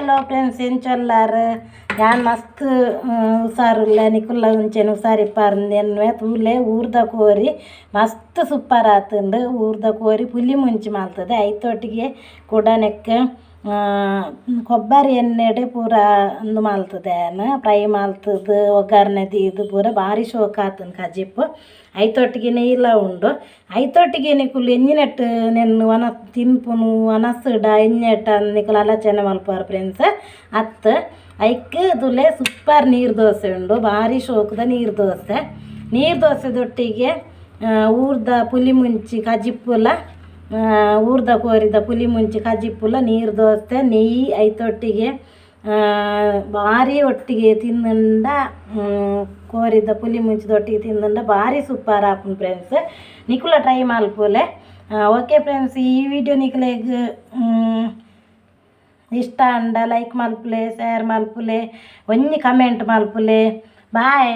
Hello friends ಎಂಚೊಲ್ಲಾರು ಯಾನ್ ಮಸ್ತ್ ಹುಷಾರಿಲ್ಲ ನಿಕುಲ್ಲ ಉಂಚೆನ್ ಹುಷಾರಿಪ್ಪಾರ್ದು ಎನ್ನುವೆ ತೂಲೆ ಊರ್ದ ಕೋರಿ ಮಸ್ತ್ ಸೂಪರ್ ಆತುಂಡು ಊರ್ದ ಕೋರಿ ಪುಲಿ ಮುಂಚಿ ಮಲ್ತದೆ ಐತೊಟ್ಟಿಗೆ ಕೂಡ ನೆಕ್ ಕೊಬ್ಬರಿ ಎಣ್ಣೆಡೆ ಪೂರ ಉಂದು ಮಲ್ತುದೆನ್ ಫ್ರೈ ಮಲ್ತುದು ಒಗ್ಗರಣೆ ದೀದು ಪೂರ ಬಾರಿ ಶೋಕ್ ಆತುಂಡು ಕಜಿಪ್ಪು ಐತೊಟ್ಟಿಗೆ ಇಲ್ಲ ಉಂಡು. ಐತೊಟ್ಟಿಗೆನೆ ನಿಕುಲು ಎಂಜಿನೆಟ್ ನೆನ್ನು ವನ ತಿನ್ಪುನು ಒನಸುಡ ಎಂಜೆಟ್ ನಿಕುಲು ಆಲೋಚನೆ ಮಲ್ಪುವೆರ್ ಫ್ರೆಂಡ್ಸ್ ಅತ್ತ ಐಕ್ ದುಲೆ ಸೂಪರ್ ನೀರು ದೋಸೆ ಉಂಡು. ಭಾರಿ ಶೋಕುದ ನೀರು ದೋಸೆ. ನೀರು ದೋಸೆದೊಟ್ಟಿಗೆ ಊರ್ದ ಪುಲಿ ಮುಂಚಿ ಕಜಿಪ್ಪುಲ ಊರ್ದ ಕೋರಿದ ಪುಲಿ ಮುಂಚಿ ಕಜಿಪ್ಪುಲ ನೀರು ದೋಸೆ ನೆಯ್ಯಿ ಐತೊಟ್ಟಿಗೆ ಭಾರಿ ಒಟ್ಟಿಗೆ ತಿಂದುಂಡ ಕೋರಿದ್ದ ಪುಲಿ ಮುಂಚಿದೊಟ್ಟಿಗೆ ತಿಂದುಂಡ ಭಾರಿ ಸೂಪರ್ ಆಪುಂಡು ಫ್ರೆಂಡ್ಸ್ ನಿಕುಲ ಟ್ರೈ ಮಲ್ಪುಲೆ ಓಕೆ ಫ್ರೆಂಡ್ಸ್ ಈ ವಿಡಿಯೋ ನಿಕುಲೆಗ್ ಇಷ್ಟ ಅಂಡ ಲೈಕ್ ಮಲ್ಪುಲೆ ಶೇರ್ ಮಲ್ಪುಲೆ ಒಂಜಿ ಕಮೆಂಟ್ ಮಲ್ಪುಲೆ ಬಾಯ್